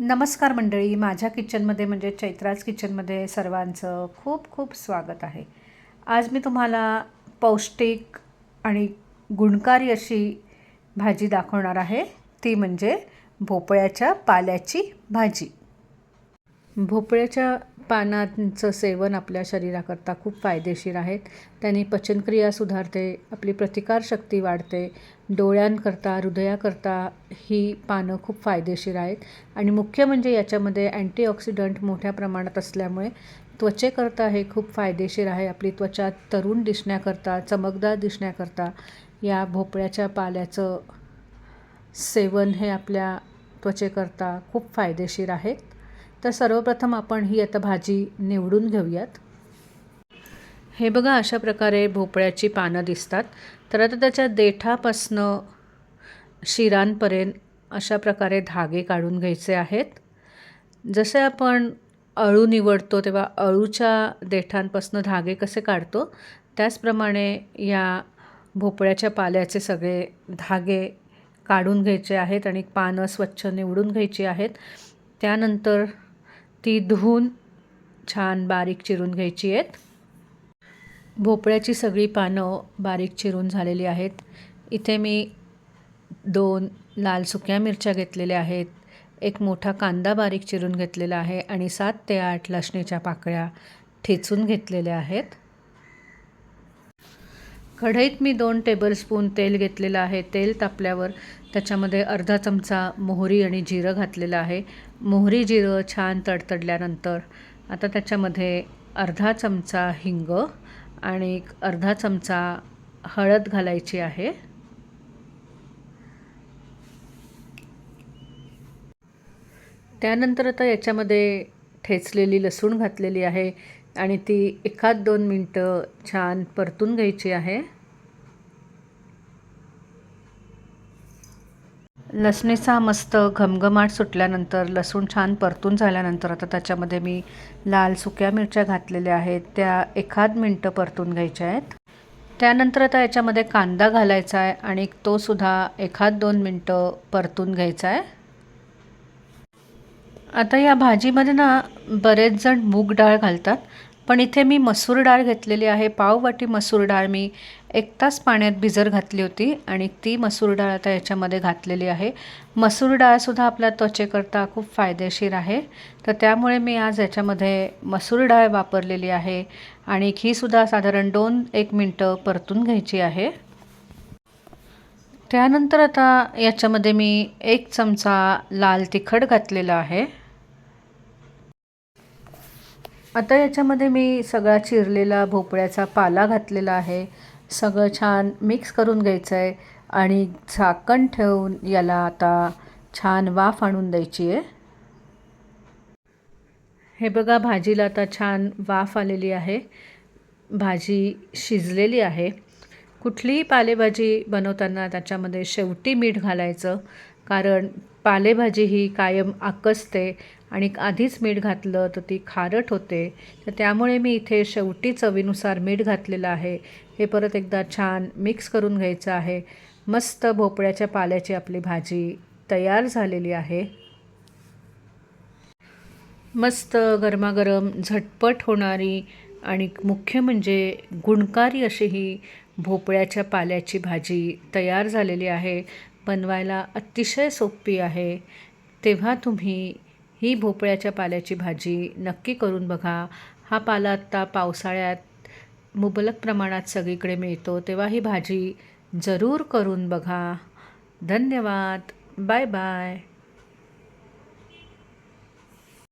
नमस्कार मंडळी. माझ्या किचनमध्ये म्हणजे चैत्राज किचनमध्ये सर्वांचं खूप खूप स्वागत आहे. आज मी तुम्हाला पौष्टिक आणि गुणकारी अशी भाजी दाखवणार आहे. ती म्हणजे भोपळ्याच्या पाल्याची भाजी. भोपळ्याच्या पानांचं सेवन आपल्या शरीराकरता खूप फायदेशीर आहेत. त्यांनी पचनक्रिया सुधारते आपली प्रतिकारशक्ती वाढते डोळ्यांकरता हृदयाकरता ही पानं खूप फायदेशीर आहेत. आणि मुख्य म्हणजे याच्यामध्ये अँटीऑक्सिडंट मोठ्या प्रमाणात असल्यामुळे त्वचेकरता हे खूप फायदेशीर आहे. आपली त्वचा तरुण दिसण्याकरता चमकदार दिसण्याकरता या भोपळ्याच्या पाल्याचं सेवन हे आपल्या त्वचेकरता खूप फायदेशीर आहे. तर सर्वप्रथम आपण ही आता भाजी निवडून घेऊयात. हे बघा अशा प्रकारे भोपळ्याची पानं दिसतात. तर आता त्याच्या देठापासनं शिरांपर्यंत अशा प्रकारे धागे काढून घ्यायचे आहेत. जसे आपण अळू निवडतो तेव्हा अळूच्या देठांपासनं धागे कसे काढतो त्याचप्रमाणे या भोपळ्याच्या पाल्याचे सगळे धागे काढून घ्यायचे आहेत आणि पानं स्वच्छ निवडून घ्यायची आहेत. त्यानंतर ती धुवून छान बारीक चिरून घ्यायची आहेत. भोपळ्याची सगळी पानं बारीक चिरून झालेली आहेत. इथे मी दोन लाल सुक्या मिरच्या घेतलेल्या आहेत. एक मोठा कांदा बारीक चिरून घेतलेला आहे आणि सात ते आठ लसणीच्या पाकळ्या ठेचून घेतलेल्या आहेत. कढईत मी दोन टेबलस्पून तेल घेतलेलं आहे. तेल तापल्यावर त्याच्यामध्ये अर्धा चमचा मोहरी आणि जिरं घातलेलं आहे. मोहरी जिरं छान तडतडल्यानंतर आता त्याच्यामध्ये अर्धा चमचा हिंग आणि अर्धा चमचा हळद घालायची आहे. त्यानंतर आता याच्यामध्ये ठेचलेली लसूण घातलेली आहे. आणि ती एखाद दोन मिनटं छान परतून घ्यायची आहे. लसणीचा मस्त घमघमाट सुटल्यानंतर लसूण छान परतून झाल्यानंतर आता त्याच्यामध्ये मी लाल सुक्या मिरच्या घातलेल्या आहेत त्या एखाद मिनटं परतून घ्यायच्या आहेत. त्यानंतर आता याच्यामध्ये कांदा घालायचा आहे आणि तो सुद्धा एखाद दोन मिनटं परतून घ्यायचा आहे. आता या भाजीमध्ये ना बरेच जण मूग डाळ घालतात पण इथे मी मसूर डाळ घेतलेली आहे. पाववाटी मसूर डाळ मी एक तास पाण्यात भिजर घातली होती आणि ती मसूर डाळ आता याच्यामध्ये घातलेली आहे. मसूर डाळसुद्धा आपल्या त्वचेकरता खूप फायदेशीर आहे. तर त्यामुळे मी आज याच्यामध्ये मसूर डाळ वापरलेली आहे आणि ही साधारण दोन एक मिनटं परतून घ्यायची आहे. त्यानंतर आता याच्यामध्ये मी एक चमचा लाल तिखट घातलेला आहे. आता याच्यामध्ये मी सगळा चिरलेला भोपळ्याचा पाला घातलेला आहे. सगळं छान मिक्स करून घ्यायचं आहे आणि झाकण ठेवून याला आता छान वाफ आणून द्यायची आहे हे बघा भाजीला आता छान वाफ आलेली आहे. भाजी शिजलेली आहे. कुठलीही पालेभाजी बनवताना त्याच्यामध्ये शेवटी मीठ घालायचं? कारण पालेभाजी ही कायम आकसते आणि आधीच मीठ घातलं तर ती खारट होते. तर त्यामुळे मी इथे शेवटी चवीनुसार मीठ घातलेलं आहे. हे परत एकदा छान मिक्स करून घ्यायचं आहे. मस्त भोपळ्याच्या पाल्याची आपली भाजी तयार झालेली आहे. मस्त गरमागरम झटपट होणारी आणि मुख्य म्हणजे गुणकारी अशी ही भोपळ्याच्या पाल्याची भाजी तयार झालेली आहे बनवायला अतिशय सोपी आहे. तेव्हा तुम्ही ही भोपळ्याच्या पाल्याची भाजी नक्की करून बघा. हा पाला आत्ता पावसाळ्यात मुबलक प्रमाणात सगळीकडे मिळतो तेव्हा ही भाजी जरूर करून बघा. धन्यवाद. Bye bye.